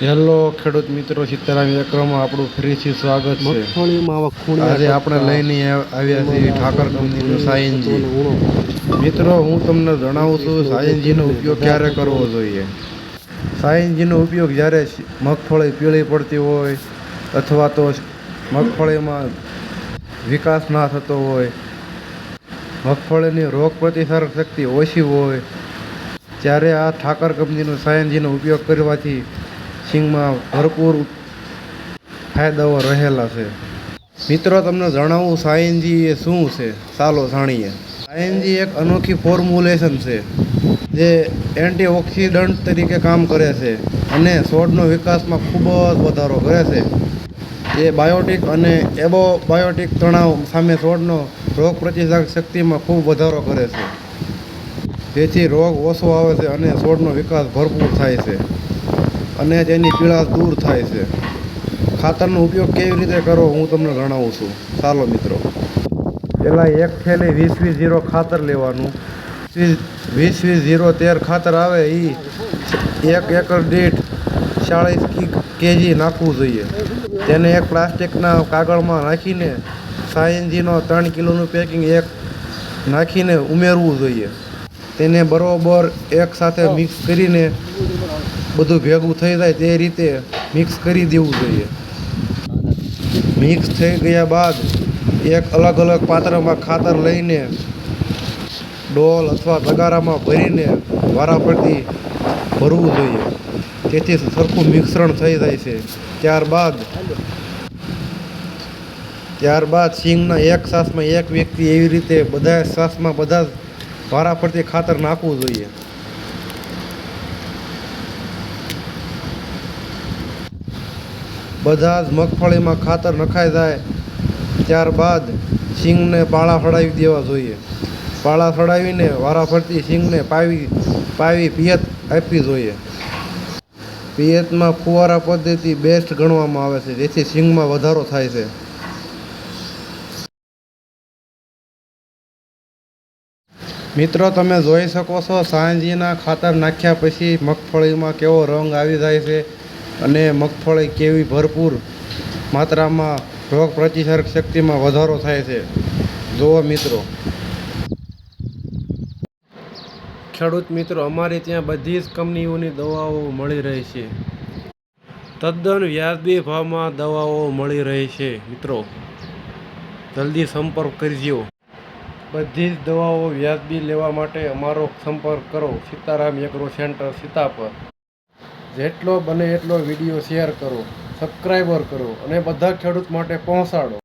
Hello ખેડૂત મિત્રો સીતારામ એકરમાં આપણું ફરીથી સ્વાગત છે. આજે આપણે લઈને આવ્યા છીએ ઠાકર કંપનીનું સાયનજી. મિત્રો હું તમને જણાવું છું સાયન્જીનો ઉપયોગ ક્યારે કરવો જોઈએ? સાયન્જીનો ઉપયોગ જ્યારે મગફળી પીળી પડતી હોય અથવા તો મગફળીમાં વિકાસ ના થતો હોય મગફળીની રોગ પ્રતિકારક શક્તિ ઓછી હોય ત્યારે આ ઠાકર કંપનીનું સાયનજીનો ઉપયોગ કરવાથી સિંગમાં ભરપૂર ફાયદાઓ રહેલા છે. મિત્રો, તમને જણાવું, સાયનજી એ શું છે? ચાલો જાણીએ. સાયનજી એક અનોખી ફોર્મ્યુલેશન છે, જે એન્ટીઓક્સિડન્ટ તરીકે કામ કરે છે અને છોડનો વિકાસમાં ખૂબ જ વધારો કરે છે. જે બાયોટિક અને એબોબાયોટિક તણાવ સામે છોડનો રોગ પ્રતિકારક શક્તિમાં ખૂબ વધારો કરે છે. જેથી રોગ ઓછો આવે છે અને છોડનો વિકાસ ભરપૂર થાય છે. અને તેની પીડા દૂર થાય છે. ખાતરનો ઉપયોગ કેવી રીતે કરવો હું તમને જણાવું છું. ચાલો મિત્રો. પહેલાં એક થેલી વીસ વીસ ઝીરો ખાતર લેવાનું. વીસ વીસ ઝીરો તેર ખાતર આવે એ એક એકર દીઠ ચાળીસ કેજી નાખવું જોઈએ. તેને એક પ્લાસ્ટિકના કાગળમાં નાખીને સાયન્જીનો ત્રણ કિલોનું પેકિંગ એક નાખીને ઉમેરવું જોઈએ. તેને બરોબર એક સાથે મિક્સ કરીને બધું ભેગું થઈ જાય તે રીતે મિક્સ કરી દેવું જોઈએ. મિક્સ થઈ ગયા બાદ એક અલગ અલગ પાત્રમાં ખાતર લઈને ડોલ અથવા તગારામાં ભરીને વારાફરતી ભરવું જોઈએ. તેથી સરખું મિશ્રણ થઈ જાય છે. ત્યારબાદ ત્યારબાદ સિંગના એક શ્વાસમાં એક વ્યક્તિ એવી રીતે બધા શ્વાસમાં બધા વારાફરતી ખાતર નાખવું જોઈએ. બધા જ મગફળીમાં ખાતર નખાઈ જાય, ત્યારબાદ સિંગને પાળા ફડાવી દેવા જોઈએ. પાળા ફડાવીને વારાફરતી સિંગને પાવી પાવી પિયત આપવી જોઈએ. પિયતમાં ફુવારા પદ્ધતિ બેસ્ટ ગણવામાં આવે છે, જેથી સિંગમાં વધારો થાય છે. મિત્રો, તમે જોઈ શકો છો, સાંજીના ખાતર નાખ્યા પછી મગફળીમાં કેવો રંગ આવી જાય છે. અને મગફળી કેવી ભરપૂર માત્રામાં રોગ પ્રતિકારક શક્તિમાં વધારો થાય છે. જુઓ મિત્રો. ખેડૂત મિત્રો, અમારી ત્યાં બધી જ કંપનીઓની દવાઓ મળી રહી છે. તદ્દન વ્યાજબી ભાવમાં દવાઓ મળી રહી છે, મિત્રો. જલ્દી સંપર્ક કરજો. બધી જ દવાઓ વ્યાજબી લેવા માટે અમારો સંપર્ક કરો. Sitaram agro centre, Sitapar. જેટલો બને એટલો વીડિયો શેર કરો સબસ્ક્રાઈબર કરો અને બધા ખેડૂત માટે પહોંચાડો.